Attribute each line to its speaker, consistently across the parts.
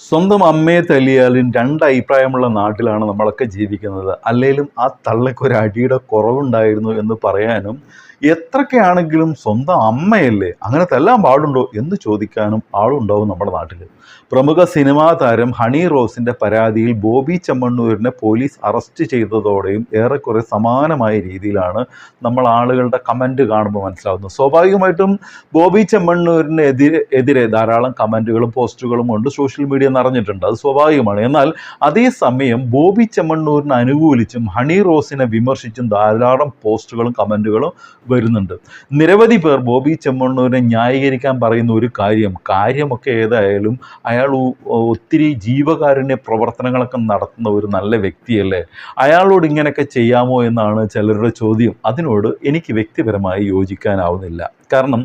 Speaker 1: സ്വന്തം അമ്മയെ തല്ലിയാലും രണ്ട് അഭിപ്രായമുള്ള നാട്ടിലാണ് നമ്മളൊക്കെ ജീവിക്കുന്നത്. അല്ലെങ്കിലും ആ തള്ളയ്ക്ക് ഒരു അടിയുടെ കുറവുണ്ടായിരുന്നു എന്ന് പറയാനും എത്രയൊക്കെയാണെങ്കിലും സ്വന്തം അമ്മയല്ലേ? അങ്ങനെ തെല്ലാൻ പാടുണ്ടോ എന്ന് ചോദിക്കാനും ആളുണ്ടാവും നമ്മുടെ നാട്ടിൽ പ്രമുഖ സിനിമാ താരം ഹണി റോസിന്റെ പരാതിയിൽ ബോബി ചെമ്മണ്ണൂരിനെ പോലീസ് അറസ്റ്റ് ചെയ്തതോടെയും ഏറെക്കുറെ സമാനമായ രീതിയിലാണ് നമ്മൾ ആളുകളുടെ കമന്റ് കാണുമ്പോൾ മനസ്സിലാവുന്നത്. സ്വാഭാവികമായിട്ടും ബോബി ചെമ്മണ്ണൂരിന് എതിരെ എതിരെ ധാരാളം കമന്റുകളും പോസ്റ്റുകളും കൊണ്ട് സോഷ്യൽ മീഡിയ നിറഞ്ഞിട്ടുണ്ട്. അത് സ്വാഭാവികമാണ്. എന്നാൽ അതേസമയം ബോബി ചെമ്മണ്ണൂരിനെ അനുകൂലിച്ചും ഹണി റോസിനെ വിമർശിച്ചും ധാരാളം പോസ്റ്റുകളും കമന്റുകളും വരുന്നുണ്ട്. നിരവധി പേർ ബോബി ചെമ്മണ്ണൂരിനെ ന്യായീകരിക്കാൻ പറയുന്ന ഒരു കാര്യം കാര്യമൊക്കെ ഏതായാലും അയാൾ ഒത്തിരി ജീവകാരുണ്യ പ്രവർത്തനങ്ങളൊക്കെ നടത്തുന്ന ഒരു നല്ല വ്യക്തിയല്ലേ? അയാളോട് ഇങ്ങനെയൊക്കെ ചെയ്യാമോ എന്നാണ് ചിലരുടെ ചോദ്യം. അതിനോട് എനിക്ക് വ്യക്തിപരമായി യോജിക്കാനാവുന്നില്ല. കാരണം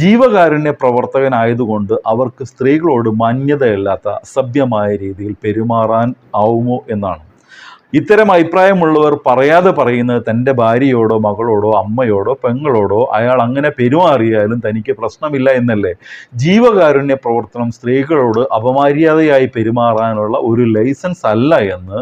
Speaker 1: ജീവകാരുണ്യ പ്രവർത്തകനായതുകൊണ്ട് അവർക്ക് സ്ത്രീകളോട് മാന്യതയില്ലാത്ത സഭ്യമായ രീതിയിൽ പെരുമാറാൻ ആവുമോ എന്നാണ്. ഇത്തരം അഭിപ്രായമുള്ളവർ പറയാതെ പറയുന്നത് തന്റെ ഭാര്യയോടോ മകളോടോ അമ്മയോടോ പെങ്ങളോടോ അയാൾ അങ്ങനെ പെരുമാറിയാലും തനിക്ക് പ്രശ്നമില്ല എന്നല്ലേ? ജീവകാരുണ്യ പ്രവർത്തനം സ്ത്രീകളോട് അപമര്യാദയായി പെരുമാറാനുള്ള ഒരു ലൈസൻസ് അല്ല എന്ന്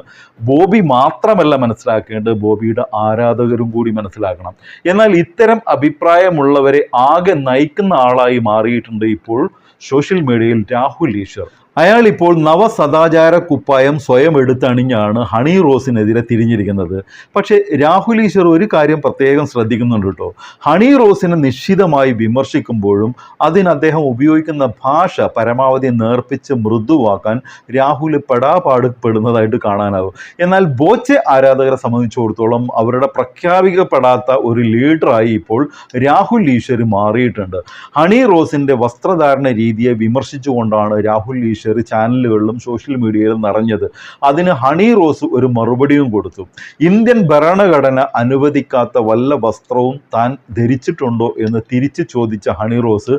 Speaker 1: ബോബി മാത്രമല്ല മനസ്സിലാക്കേണ്ടത്. ബോബിയുടെ ആരാധകരും കൂടി മനസ്സിലാക്കണം. എന്നാൽ ഇത്തരം അഭിപ്രായമുള്ളവരെ ആകെ നയിക്കുന്ന ആളായി മാറിയിട്ടുണ്ട് ഇപ്പോൾ സോഷ്യൽ മീഡിയയിൽ രാഹുൽ ഈശ്വർ. അയാൾ ഇപ്പോൾ നവസദാചാര കുപ്പായം സ്വയം എടുത്തണിഞ്ഞാണ് ഹണി റോസിനെതിരെ തിരിഞ്ഞിരിക്കുന്നത്. പക്ഷേ രാഹുൽ ഈശ്വർ ഒരു കാര്യം പ്രത്യേകം ശ്രദ്ധിക്കുന്നുണ്ട് കേട്ടോ. ഹണി റോസിനെ നിശ്ചിതമായി വിമർശിക്കുമ്പോഴും അതിന് അദ്ദേഹം ഉപയോഗിക്കുന്ന ഭാഷ പരമാവധി നേർപ്പിച്ച് മൃദുവാക്കാൻ രാഹുൽ പെടാപാടുപ്പെടുന്നതായിട്ട് കാണാനാവും എന്നാൽ ബോച്ചെ ആരാധകരെ സംബന്ധിച്ചിടത്തോളം അവരുടെ പ്രഖ്യാപിക്കപ്പെടാത്ത ഒരു ലീഡറായി ഇപ്പോൾ രാഹുൽ ഈശ്വർ മാറിയിട്ടുണ്ട്. ഹണി റോസിന്റെ വസ്ത്രധാരണ രീതിയെ വിമർശിച്ചുകൊണ്ടാണ് രാഹുൽ ഈശ്വർ ചാനലുകളിലും സോഷ്യൽ മീഡിയയിലും നിറഞ്ഞത്. അതിന് ഹണി റോസ് ഒരു മറുപടിയും കൊടുത്തു. ഇന്ത്യൻ ഭരണഘടന അനുവദിക്കാത്ത വല്ല വസ്ത്രവും താൻ ധരിച്ചിട്ടുണ്ടോ എന്ന് തിരിച്ചു ചോദിച്ച ഹണി റോസ്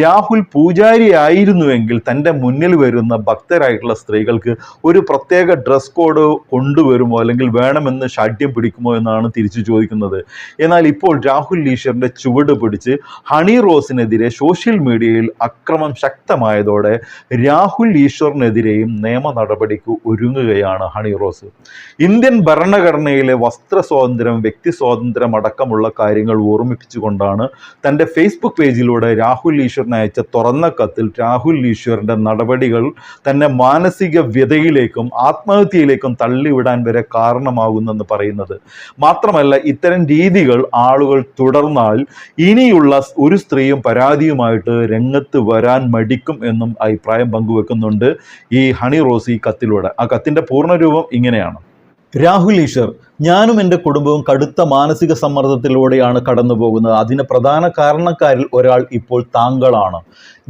Speaker 1: രാഹുൽ പൂജാരി ആയിരുന്നുവെങ്കിൽ തന്റെ മുന്നിൽ വരുന്ന ഭക്തരായിട്ടുള്ള സ്ത്രീകൾക്ക് ഒരു പ്രത്യേക ഡ്രസ് കോഡ് കൊണ്ടുവരുമോ അല്ലെങ്കിൽ വേണമെന്ന് ഷാഠ്യം പിടിക്കുമോ എന്നാണ് തിരിച്ചു ചോദിക്കുന്നത്. എന്നാൽ ഇപ്പോൾ രാഹുൽ ഈശ്വറിന്റെ ചുവട് പിടിച്ച് ഹണി റോസിനെതിരെ സോഷ്യൽ മീഡിയയിൽ അക്രമം ശക്തമായതോടെ രാഹുൽ ഈശ്വറിനെതിരെയും നിയമ നടപടിക്ക് ഒരുങ്ങുകയാണ് ഹണി റോസ്. ഇന്ത്യൻ ഭരണഘടനയിലെ വസ്ത്ര സ്വാതന്ത്ര്യം വ്യക്തി സ്വാതന്ത്ര്യം അടക്കമുള്ള കാര്യങ്ങൾ ഓർമ്മിപ്പിച്ചുകൊണ്ടാണ് തന്റെ ഫേസ്ബുക്ക് പേജിലൂടെ രാഹുൽ ഈശ്വറിന് അയച്ച തുറന്ന കത്തിൽ രാഹുൽ ഈശ്വറിന്റെ നടപടികൾ തന്നെ മാനസിക വ്യതയിലേക്കും ആത്മഹത്യയിലേക്കും തള്ളിവിടാൻ വരെ കാരണമാകുന്നെന്ന് പറയുന്നത്. മാത്രമല്ല ഇത്തരം രീതികൾ ആളുകൾ തുടർന്നാൽ ഇനിയുള്ള ഒരു സ്ത്രീയും പരാതിയുമായിട്ട് രംഗത്ത് വരാൻ മടിക്കും എന്നും അഭിപ്രായം പങ്കുവെക്കുന്നുണ്ട് ഈ ഹണി റോസ് ഈ കത്തിലൂടെ. ആ കത്തിന്റെ പൂർണരൂപം ഇങ്ങനെയാണ്. രാഹുൽ ഈശ്വർ ഞാനും എന്റെ കുടുംബവും കടുത്ത മാനസിക സമ്മർദ്ദത്തിലൂടെയാണ് കടന്നു പോകുന്നത് അതിന് പ്രധാന കാരണക്കാരിൽ ഒരാൾ ഇപ്പോൾ താങ്കളാണ്.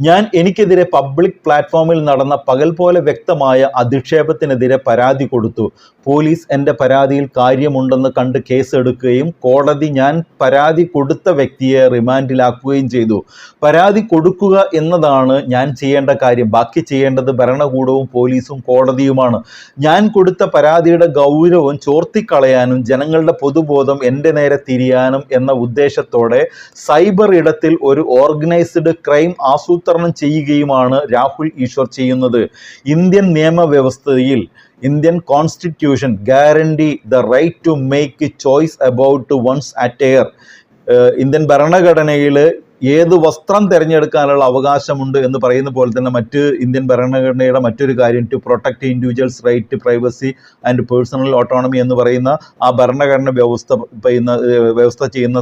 Speaker 1: ഞാൻ എനിക്കെതിരെ പബ്ലിക് പ്ലാറ്റ്ഫോമിൽ നടന്ന പകൽ പോലെ വ്യക്തമായ അധിക്ഷേപത്തിനെതിരെ പരാതി കൊടുത്തു. പോലീസ് എന്റെ പരാതിയിൽ കാര്യമുണ്ടെന്ന് കണ്ട് കേസെടുക്കുകയും കോടതി ഞാൻ പരാതി കൊടുത്ത വ്യക്തിയെ റിമാൻഡിലാക്കുകയും ചെയ്തു. പരാതി കൊടുക്കുക എന്നതാണ് ഞാൻ ചെയ്യേണ്ട കാര്യം. ബാക്കി ചെയ്യേണ്ടത് ഭരണകൂടവും പോലീസും കോടതിയുമാണ്. ഞാൻ കൊടുത്ത പരാതിയുടെ ഗൗരവം ചോർത്തിക്കളയാനും ജനങ്ങളുടെ പൊതുബോധം എന്റെ നേരെ തിരിയാനും എന്ന ഉദ്ദേശത്തോടെ സൈബർ ഇടത്തിൽ ഒരു ഓർഗനൈസ്ഡ് ക്രൈം ആസൂത്രണം ചെയ്യുകയുമാണ് രാഹുൽ ഈശ്വർ ചെയ്യുന്നത്. Indian നിയമവ്യവസ്ഥയിൽ Indian constitution guarantee the right to make choice about one's attire Indian ഭരണഘടനയിൽ ഏത് വസ്ത്രം തിരഞ്ഞെടുക്കാനുള്ള അവകാശമുണ്ട് എന്ന് പറയുന്ന പോലെ തന്നെ മറ്റ് ഇന്ത്യൻ ഭരണഘടനയുടെ മറ്റൊരു കാര്യം to protect individuals right privacy and personal autonomy എന്ന് പറയുന്ന ആ ഭരണഘടന വ്യവസ്ഥ ചെയ്യുന്ന വ്യവസ്ഥ ചെയ്യുന്ന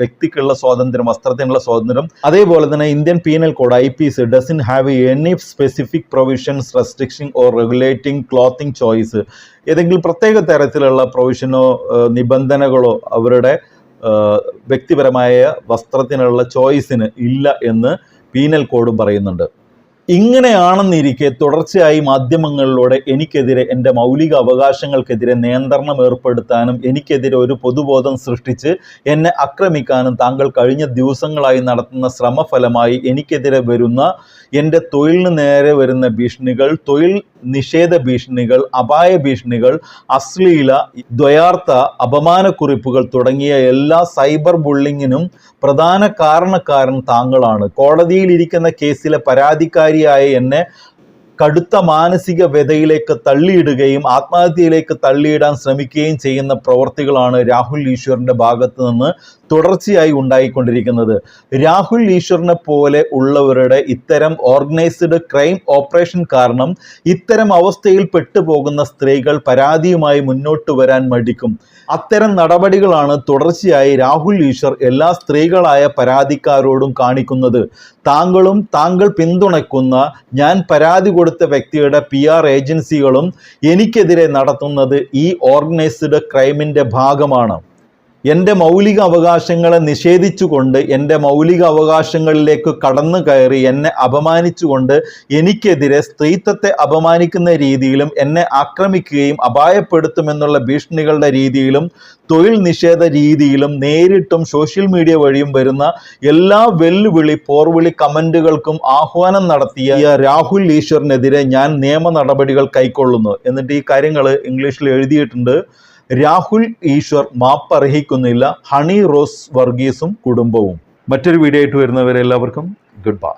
Speaker 1: വ്യക്തിക്കുള്ള സ്വാതന്ത്ര്യം വസ്ത്രത്തിനുള്ള സ്വാതന്ത്ര്യം. അതേപോലെ തന്നെ Indian penal code I P C doesn't have any specific provisions restriction or regulating clothing choice ഏതെങ്കിലും പ്രത്യേക തരത്തിലുള്ള പ്രൊവിഷനോ നിബന്ധനകളോ അവരുടെ വ്യക്തിപരമായ വസ്ത്രത്തിനുള്ള ചോയ്സിന് ഇല്ല എന്ന് പീനൽ കോഡും പറയുന്നുണ്ട്. ഇങ്ങനെയാണെന്നിരിക്കെ തുടർച്ചയായി മാധ്യമങ്ങളിലൂടെ എനിക്കെതിരെ എന്റെ മൗലിക അവകാശങ്ങൾക്കെതിരെ നിയന്ത്രണം ഏർപ്പെടുത്താനും എനിക്കെതിരെ ഒരു പൊതുബോധം സൃഷ്ടിച്ച് എന്നെ ആക്രമിക്കാനും താങ്കൾ കഴിഞ്ഞ ദിവസങ്ങളായി നടത്തുന്ന ശ്രമഫലമായി എനിക്കെതിരെ വരുന്ന എന്റെ തൊഴിലിന് നേരെ വരുന്ന ഭീഷണികൾ തൊഴിൽ നിഷേധ ഭീഷണികൾ അപായ ഭീഷണികൾ അശ്ലീല ദ്വയാർത്ഥ അപമാനക്കുറിപ്പുകൾ തുടങ്ങിയ എല്ലാ സൈബർ ബുള്ളിങ്ങിനും പ്രധാന കാരണക്കാരൻ താങ്കളാണ്. കോടതിയിൽ ഇരിക്കുന്ന കേസിലെ പരാതിക്കാരിയായ എന്നെ കടുത്ത മാനസിക വ്യതയിലേക്ക് തള്ളിയിടുകയും ആത്മഹത്യയിലേക്ക് തള്ളിയിടാൻ ശ്രമിക്കുകയും ചെയ്യുന്ന പ്രവർത്തികളാണ് രാഹുൽ ഈശ്വറിന്റെ ഭാഗത്ത് നിന്ന് തുടർച്ചയായി ഉണ്ടായിക്കൊണ്ടിരിക്കുന്നത്. രാഹുൽ ഈശ്വറിനെ പോലെ ഉള്ളവരുടെ ഇത്തരം ഓർഗനൈസ്ഡ് ക്രൈം ഓപ്പറേഷൻ കാരണം ഇത്തരം അവസ്ഥയിൽ പെട്ടുപോകുന്ന സ്ത്രീകൾ പരാതിയുമായി മുന്നോട്ട് വരാൻ മടിക്കും. അത്തരം നടപടികളാണ് തുടർച്ചയായി രാഹുൽ ഈശ്വർ എല്ലാ സ്ത്രീകളായ പരാതിക്കാരോടും കാണിക്കുന്നത്. താങ്കളും താങ്കൾ പിന്തുണയ്ക്കുന്ന ഞാൻ പരാതി കൊടുത്ത വ്യക്തിയുടെ പി ആർ ഏജൻസികളും എനിക്കെതിരെ നടത്തുന്നത് ഈ ഓർഗനൈസ്ഡ് ക്രൈമിന്റെ ഭാഗമാണ്. എന്റെ മൗലിക അവകാശങ്ങളെ നിഷേധിച്ചുകൊണ്ട് എന്റെ മൗലിക അവകാശങ്ങളിലേക്ക് കടന്നു കയറി എന്നെ അപമാനിച്ചുകൊണ്ട് എനിക്കെതിരെ സ്ത്രീത്വത്തെ അപമാനിക്കുന്ന രീതിയിലും എന്നെ ആക്രമിക്കുകയും അപായപ്പെടുത്തുമെന്നുള്ള ഭീഷണികളുടെ രീതിയിലും തൊഴിൽ നിഷേധ രീതിയിലും നേരിട്ടും സോഷ്യൽ മീഡിയ വഴിയും വരുന്ന എല്ലാ വെല്ലുവിളി പോർവിളി കമന്റുകൾക്കും ആഹ്വാനം നടത്തിയ രാഹുൽ ഈശ്വറിനെതിരെ ഞാൻ നിയമ നടപടികൾ കൈക്കൊള്ളുന്നു. എന്നിട്ട് ഈ കാര്യങ്ങൾ ഇംഗ്ലീഷിൽ എഴുതിയിട്ടുണ്ട്. രാഹുൽ ഈശ്വർ മാപ്പർഹിക്കുന്നില്ല. ഹണി റോസ് വർഗീസും കുടുംബവും. മറ്റൊരു വീഡിയോ ആയിട്ട് വരുന്നവരെല്ലാവർക്കും ഗുഡ് ബൈ